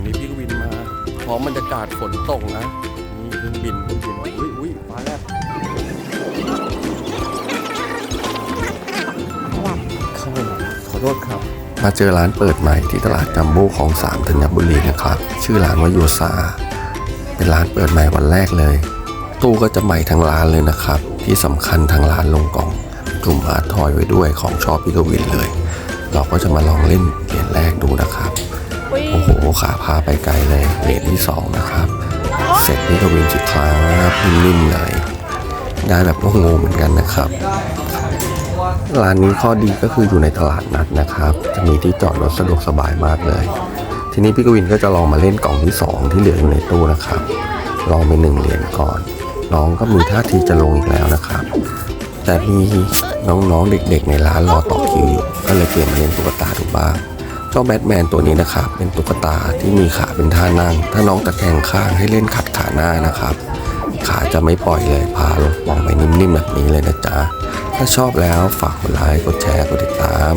วันนี้พี่กวินมาพร้อมบรรยากาศฝนตกนะนี่เครื่องบินเครื่องบินอุ้ยอุ้ยฟ้าแลบเข้าขอโทษครับ มาเจอร้านเปิดใหม่ที่ตลาดจัมโบ้ของสามธัญบุรีนะครับ ชื่อร้านว่าโยซาเป็นร้านเปิดใหม่วันแรกเลย ตู้ก็จะใหม่ทั้งร้านเลยนะครับ ที่สำคัญทางร้านลงกล่องกลุ่มอาร์ทอยไว้ด้วยของชอบพี่กวินเลย เราก็จะมาลองเล่นเหรียญแรกดูนะครับ โอ้โหขาพาไปไกลเลยเหรียญที่สองนะครับ เสร็จพี่กวินสุดครับนิ่มๆเลยได้แบบงงเหมือนกันนะครับร้านนี้ข้อดีก็คืออยู่ในตลาดนัดนะครับ จะมีที่จอดรถสะดวกสบายมากเลย ทีนี้พี่กวินก็จะลองมาเล่นกล่องที่ 2 ที่เหลืออยู่ในตู้นะครับ ลองไปหนึ่งเหรียญก่อน น้องก็มีท่าทีจะลงอีกแล้วนะครับ แต่มีน้องๆเด็กๆในร้านรอต่อคิวอยู่ก็เลยเปลี่ยนมาเล่นตุ๊กตาดูบ้าง เจ้าแบทแมนตัวนี้นะครับเป็นตุ๊กตาที่มีขาเป็นท่านั่ง ถ้าน้องตะแคงข้างให้เล่นขัดขาหน้านะครับ ขาจะไม่ปล่อยเลยพาลงวางไปนิ่มๆแบบนี้เลยนะจ๊ะ ถ้าชอบแล้วฝากกดไลค์กดแชร์กดติดตาม